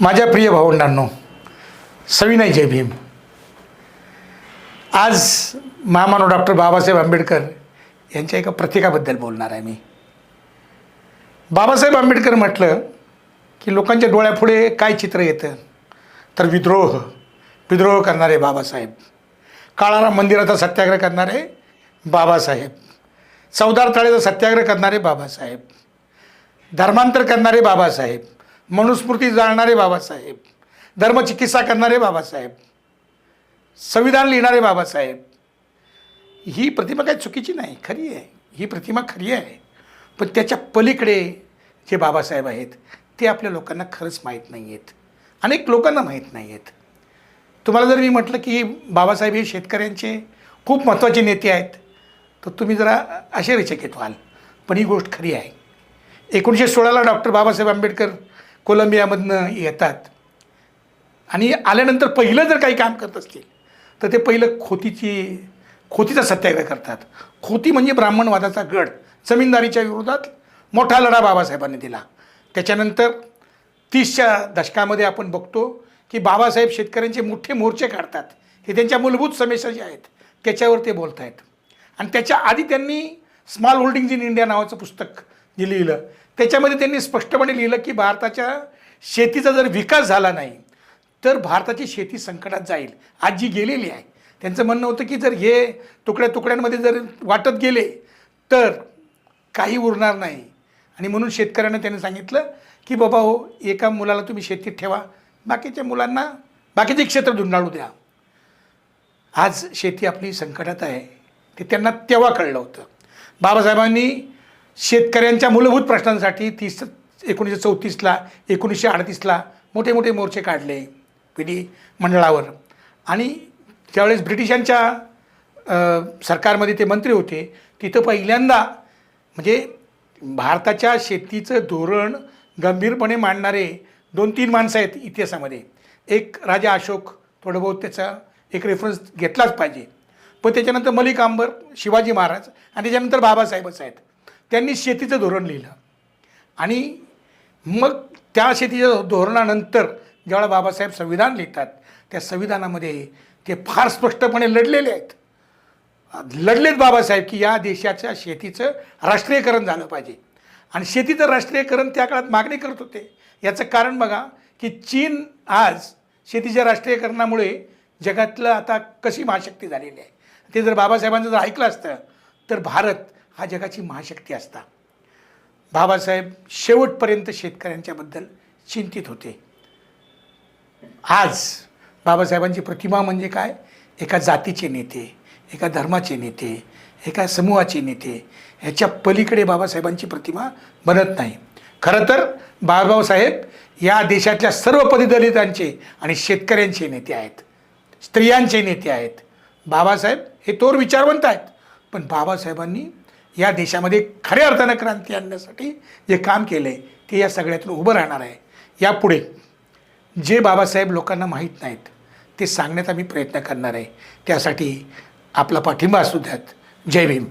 माझ्या प्रिय भावंडांनो सविनय जय भीम. आज महामानव डॉक्टर बाबासाहेब आंबेडकर यांच्या एका प्रतीकाबद्दल बोलणार आहे मी. बाबासाहेब आंबेडकर म्हटलं की लोकांच्या डोळ्यापुढे काय चित्र येतं? तर विद्रोह. विद्रोह करणारे बाबासाहेब. काळाराम मंदिराचा सत्याग्रह करणारे बाबासाहेब. चौदार तळेचा सत्याग्रह करणारे बाबासाहेब. धर्मांतर करणारे बाबासाहेब. मनुस्मृती जाळणारे बाबासाहेब धर्मचिकित्सा करणारे बाबासाहेब संविधान लिहिणारे बाबासाहेब ही प्रतिमा काही चुकीची नाही खरी आहे. ही प्रतिमा खरी आहे. पण त्याच्या पलीकडे जे बाबासाहेब आहेत ते आपल्या लोकांना खरंच माहीत नाही आहेत अनेक लोकांना माहीत नाही आहेत तुम्हाला जर मी म्हटलं की बाबासाहेब हे शेतकऱ्यांचे खूप महत्त्वाचे नेते आहेत तर तुम्ही जरा आश्चर्यचकित व्हाल पण ही गोष्ट खरी आहे. एकोणीसशे सोळाला डॉक्टर बाबासाहेब आंबेडकर कोलंबियामधनं येतात. आणि आल्यानंतर पहिलं जर काही काम करत असतील तर ते पहिलं खोतीची खोतीचा सत्याग्रह करतात. खोती म्हणजे ब्राह्मणवादाचा गड. जमीनदारीच्या विरोधात मोठा लढा बाबासाहेबांनी दिला. त्याच्यानंतर तीसच्या दशकामध्ये आपण बघतो की बाबासाहेब शेतकऱ्यांचे मोठे मोर्चे काढतात. हे त्यांच्या मूलभूत समस्या ज्या आहेत त्याच्यावर ते बोलत आहेत आणि त्याच्या आधी त्यांनी स्मॉल होल्डिंग्ज इन इंडिया नावाचं पुस्तक जे लिहिलं त्याच्यामध्ये त्यांनी स्पष्टपणे लिहिलं की भारताच्या शेतीचा जर विकास झाला नाही तर भारताची शेती संकटात जाईल. आज जी गेलेली आहे त्यांचं म्हणणं होतं की जर हे तुकड्या तुकड्यांमध्ये जर वाटत गेले तर काही उरणार नाही. आणि म्हणून शेतकऱ्यांना त्यांनी सांगितलं की बाबा हो एका मुलाला तुम्ही शेतीत ठेवा बाकीच्या मुलांना बाकीचे क्षेत्र धुंडाळू द्या. आज शेती आपली संकटात आहे ते त्यांना तेव्हा कळलं होतं. बाबासाहेबांनी शेतकऱ्यांच्या मूलभूत प्रश्नांसाठी तीस एकोणीसशे चौतीसला एकोणीसशे अडतीसला मोठे मोठे मोर्चे काढले विधी मंडळावर. आणि त्यावेळेस ब्रिटिशांच्या सरकारमध्ये ते मंत्री होते तिथं पहिल्यांदा म्हणजे भारताच्या शेतीचं धोरण गंभीरपणे मांडणारे दोन तीन माणसं आहेत इतिहासामध्ये. एक राजा अशोक थोडं बहुत त्याचा एक रेफरन्स घेतलाच पाहिजे. पण त्याच्यानंतर मलिक आंबर शिवाजी महाराज आणि त्याच्यानंतर बाबासाहेबच आहेत. त्यांनी शेतीचं धोरण लिहिलं. आणि मग त्या शेतीच्या धोरणानंतर ज्यावेळा बाबासाहेब संविधान लिहितात त्या संविधानामध्ये ते फार स्पष्टपणे लढलेले आहेत. लढलेत बाबासाहेब की या देशाच्या शेतीचं राष्ट्रीयकरण झालं पाहिजे. आणि शेतीचं राष्ट्रीयकरण त्या काळात मागणी करत होते. याचं कारण बघा की चीन आज शेतीच्या राष्ट्रीयकरणामुळे जगातलं आता कशी महाशक्ती झालेली आहे. ते जर बाबासाहेबांचं जर ऐकलं असतं तर भारत हा जगाची महाशक्ती असता. बाबासाहेब शेवटपर्यंत शेतकऱ्यांच्याबद्दल चिंतित होते. आज बाबासाहेबांची प्रतिमा म्हणजे काय? एका जातीचे नेते एका धर्माचे नेते एका समूहाचे नेते. ह्याच्या पलीकडे बाबासाहेबांची प्रतिमा बनत नाही. खरं तर बाबासाहेब या देशातल्या सर्व पददलितांचे आणि शेतकऱ्यांचे नेते आहेत. स्त्रियांचे नेते आहेत. बाबासाहेब हे तोर विचारवंत आहेत. पण बाबासाहेबांनी या देशामध्ये खऱ्या अर्थानं क्रांती आणण्यासाठी जे काम केलं आहे ते या सगळ्यातून उभं राहणार आहे. यापुढे जे बाबासाहेब लोकांना माहीत नाहीत ते सांगण्याचा मी प्रयत्न करणार आहे. त्यासाठी आपला पाठिंबा असू द्यात. जय भीम.